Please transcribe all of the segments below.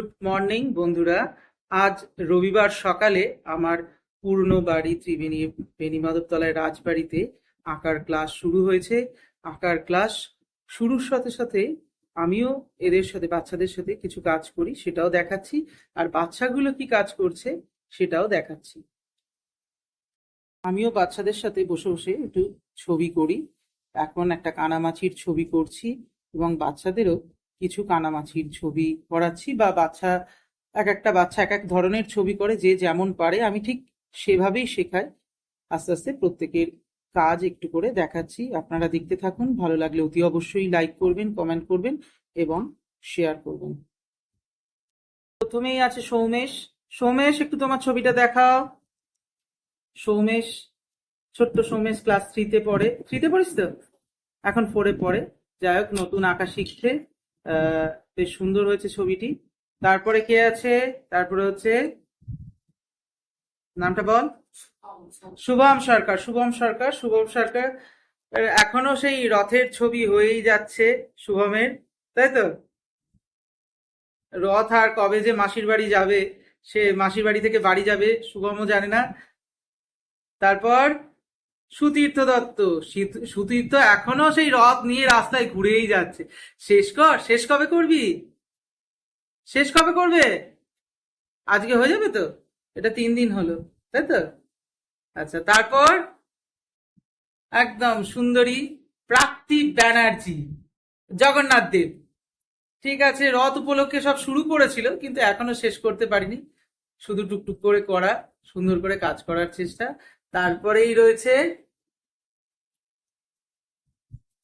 Good morning বন্ধুরা। আজ রবিবার সকালে আমার পুরনো বাড়ি ত্রিবেণী বেণীমাধবতলায় রাজবাড়িতে আঁকার ক্লাস শুরু হয়েছে। আঁকার ক্লাস শুরুর সাথে সাথে আমিও এদের সাথে, বাচ্চাদের সাথে কিছু কাজ করি, সেটাও দেখাচ্ছি। আর বাচ্চাগুলো কি কাজ করছে, সেটাও দেখাচ্ছি। আমিও বাচ্চাদের সাথে বসে বসে একটু ছবি করি। এখন একটা কানামাছির ছবি করছি এবং বাচ্চাদেরও কিছু কানামাছির ছবি করাচ্ছি বা বাচ্চা, এক একটা বাচ্চা এক এক ধরনের ছবি করে যে যেমন পারে, আমি ঠিক সেভাবেই শেখাই। আস্তে আস্তে প্রত্যেকের কাজ একটু করে দেখাচ্ছি। আপনারা দেখতে থাকুন, ভালো লাগলে অতি অবশ্যই লাইক করবেন কমেন্ট করবেন এবং শেয়ার করবেন। প্রথমেই আছে সৌমেশ। সৌমেশ, একটু তোমার ছবিটা দেখাও। সৌমেশ, ছোট্ট সৌমেশ ক্লাস থ্রিতে পড়ে। থ্রিতে পড়িস তো? এখন ফোরে পড়ে। যাই হোক, নতুন আঁকা শিখছে। বেশ সুন্দর হয়েছে ছবিটি। তারপরে কে আছে? তারপরে হচ্ছে, নামটা বল? শুভম সরকার শুভম সরকার শুভম সরকার। এখনও সেই রথের ছবি হয়েই যাচ্ছে শুভমের, তাই তো? রথ আর কবে যে মাসির বাড়ি যাবে, সে মাসির বাড়ি থেকে বাড়ি যাবে, শুভমও জানে না। তারপর সুতীর্থ দত্ত। সুতীর্থ এখনও সেই রথ নিয়ে রাস্তায় ঘুরেই যাচ্ছে। শেষ কর, শেষ কবে করবি? শেষ কবে করবে? আজকে হয়ে যাবে তো? এটা তিন দিন হলো, তাই তো? আচ্ছা তারপর? একদম সুন্দরী প্রাপ্তি ব্যানার্জি, জগন্নাথ দেব। ঠিক আছে, রথ উপলক্ষে সব শুরু করেছিল, কিন্তু এখনও শেষ করতে পারিনি। শুধু টুকটুক করে করা, সুন্দর করে কাজ করার চেষ্টা। তারপরেই রয়েছে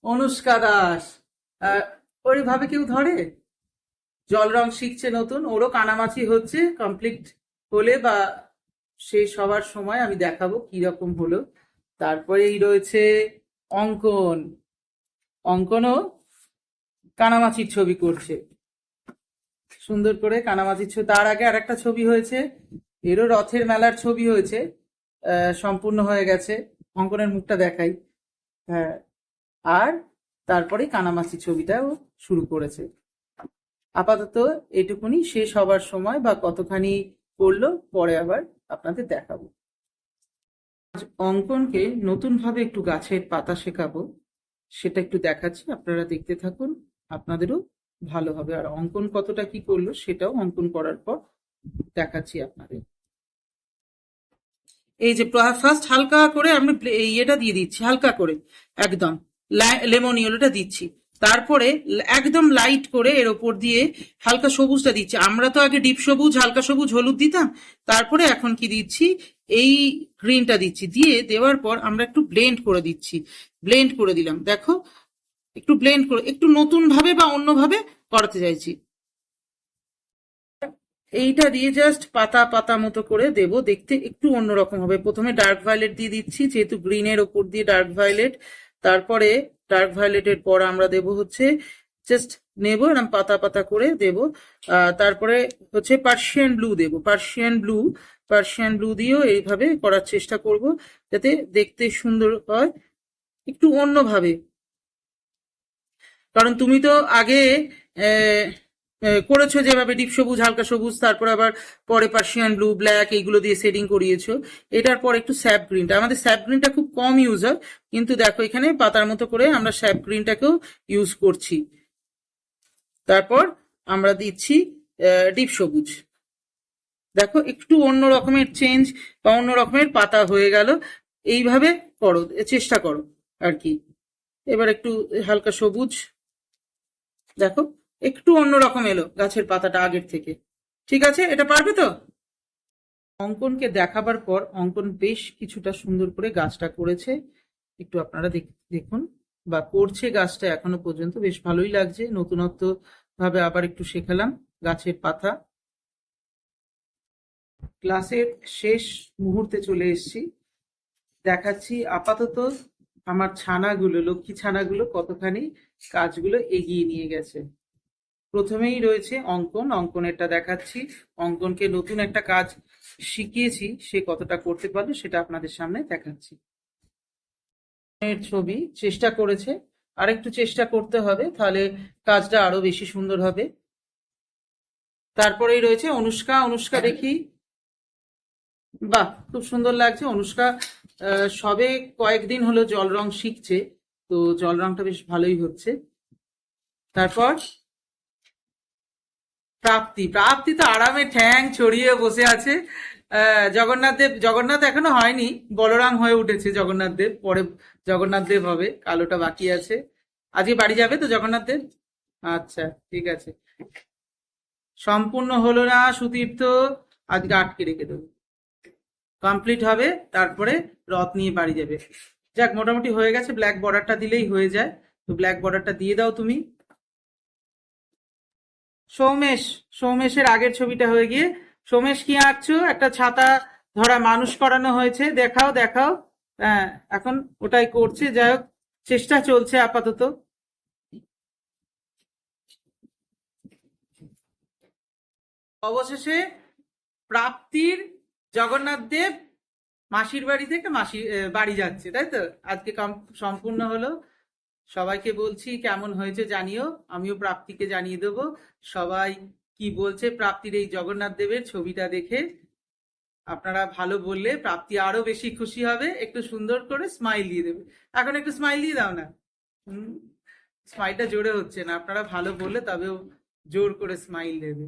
অনুষ্কা দাস। ওইভাবে কেউ ধরে? জল রং শিখছে নতুন। ওরও কানামাছি হচ্ছে। কমপ্লিট হলে বা শেষ হওয়ার সময় আমি দেখাবো কি রকম হলো। তারপরেই রয়েছে অঙ্কন। অঙ্কনও কানামাছির ছবি করছে। সুন্দর করে কানামাছির ছবি। তার আগে আর একটা ছবি হয়েছে। এরও রথের মেলার ছবি হয়েছে। সম্পূর্ণ হয়ে গেছে। অঙ্কনের মুখটা দেখাই। হ্যাঁ আর তারপরে কানামাছি ছবিটাও শুরু করেছে। আপাতত এটুকুনি শেষ হবার সময় বা কতখানি করল, পরে আবার আপনাদের দেখাবো। অঙ্কনকে নতুনভাবে একটু গাছের পাতা শেখাবো। সেটা একটু দেখাচ্ছি, আপনারা দেখতে থাকুন, আপনাদেরও ভালো হবে। আর অঙ্কন কতটা কি করল, সেটাও অঙ্কন করার পর দেখাচ্ছি আপনাদের। এই যে ফার্স্ট হালকা করে আমি ইয়েটা দিয়ে দিচ্ছি, হালকা করে, একদম। লেমন ইয়েলোটা দিচ্ছি। তারপরে একদম লাইট করে এর ওপর দিয়ে হালকা সবুজটা দিচ্ছি। আমরা তো আগে ডিপ সবুজ, হালকা সবুজ, হলুদ দিতাম। তারপরে এখন কি দিচ্ছি? এই গ্রিনটা দিচ্ছি। দিয়ে দেওয়ার পর আমরা একটু ব্লেন্ড করে দিচ্ছি। ব্লেন্ড করে দিলাম। দেখো, একটু ব্লেন্ড করে একটু নতুন ভাবে বা অন্যভাবে করাতে চাইছি। এইটা দিয়ে জাস্ট পাতা পাতা মতো করে দেব। দেখতে একটু অন্যরকম হবে। প্রথমে ডার্ক ভায়োলেট দিয়ে দিচ্ছি, যেহেতু গ্রিনের ওপর দিয়ে ডার্ক ভায়োলেট তারপরে ডার্ক ভায়োলেটের পর আমরা দেব হচ্ছে জাস্ট নেব এরকম পাতা পাতা করে দেব। তারপরে হচ্ছে পার্সিয়ান ব্লু দেব। পার্সিয়ান ব্লু পার্সিয়ান ব্লু দিয়েও এইভাবে করার চেষ্টা করব, যাতে দেখতে সুন্দর হয়, একটু অন্যভাবে। কারণ তুমি তো আগে করেছ যেভাবে, ডিপ সবুজ, হালকা সবুজ, তারপর আবার পরে পার্সিয়ান ব্লু, ব্ল্যাক, এইগুলো দিয়ে শেডিং করিয়েছো। এটার পর একটু স্যাপ গ্রিনটা। আমাদের স্যাপ গ্রিনটা খুব কম ইউজ হয় কিন্তু দেখো এখানে পাতার মতো করে আমরা স্যাপ গ্রিনটাকেও ইউজ করছি। তারপর আমরা দিচ্ছি ডিপ সবুজ। দেখো একটু অন্য রকমের চেঞ্জ বা অন্য রকমের পাতা হয়ে গেল। এইভাবে করো চেষ্টা করো আর কি। এবার একটু হালকা সবুজ। দেখো। একটু অন্যরকম এলো গাছের পাতাটা আগের থেকে। ঠিক আছে? এটা পারবে তো? অঙ্কনকে দেখাবার পর অঙ্কন বেশ কিছুটা সুন্দর করে গাছটা করেছে। একটু আপনারা দেখ- দেখুন। বা করছে গাছটা এখনও পর্যন্ত। বেশ ভালোই লাগছে। নতুনত্ব ভাবে আবার একটু শেখালাম গাছের পাতা। ক্লাসের শেষ মুহূর্তে চলে এসেছি। দেখাচ্ছি আপাতত আমার ছানাগুলো, লক্ষ্মী ছানাগুলো কতখানি কাজগুলো এগিয়ে নিয়ে গেছে। প্রথমেই রয়েছে অঙ্কন। অঙ্কনেরটা দেখাচ্ছি। অঙ্কনকে নতুন একটা কাজ শিখিয়েছি, সে কতটা করতে পারবে সেটা আপনাদের সামনে দেখাচ্ছি। ছবি, চেষ্টা করেছে। আর একটু চেষ্টা করতে হবে, তাহলে কাজটা আরও বেশি সুন্দর হবে। তারপরেই রয়েছে অনুষ্কা। অনুষ্কা দেখি। বাহ, খুব সুন্দর লাগছে। অনুষ্কা সবে কয়েকদিন হলো জল রং শিখছে, তো জল রংটা বেশ ভালোই হচ্ছে। তারপর প্রাপ্তি। প্রাপ্তি তো আরামে ঠ্যাং ছড়িয়ে বসে আছে। জগন্নাথ দেব, জগন্নাথ এখনও হয়নি, বলরাম হয়ে উঠেছে জগন্নাথ দেব, পরে জগন্নাথ দেব হবে, কালোটা বাকি আছে। আজকে বাড়ি যাবে তো জগন্নাথ দেব? আচ্ছা ঠিক আছে। সম্পূর্ণ হলো না সুতীর্থ, আজকে আটকে রেখে দেবো। কমপ্লিট হবে, তারপরে রথ নিয়ে বাড়ি যাবে। যাক, মোটামুটি হয়ে গেছে, ব্ল্যাক বর্ডারটা দিলেই হয়ে যায়। তো ব্ল্যাক বর্ডারটা দিয়ে দাও তুমি। সৌমেশ সৌমেশের আগের ছবিটা হয়ে গিয়ে সৌমেশ কি আঁকছো? একটা ছাতা ধরা মানুষ করানো হয়েছে। দেখাও দেখাও। হ্যাঁ এখন ওটাই করছে। যাই হোক চেষ্টা চলছে আপাতত। অবশেষে প্রাপ্তির জগন্নাথ দেব মাসির বাড়ি থেকে মাসি আহ, বাড়ি যাচ্ছে তাই তো? আজকে সম্পূর্ণ হলো। সবাইকে বলছি কেমন হয়েছে জানিও, আমিও প্রাপ্তিকে জানিয়ে দেবো। সবাই কি বলছে, প্রাপ্তির এই জগন্নাথ দেবের ছবিটা দেখে। আপনারা ভালো বললে প্রাপ্তি আরও বেশি খুশি হবে, একটু সুন্দর করে স্মাইল দিয়ে দেবে। এখন একটু স্মাইল দিয়ে দাও না। স্মাইলটা জোরে হচ্ছে না। আপনারা ভালো বললে তবেও জোর করে স্মাইল দেবে।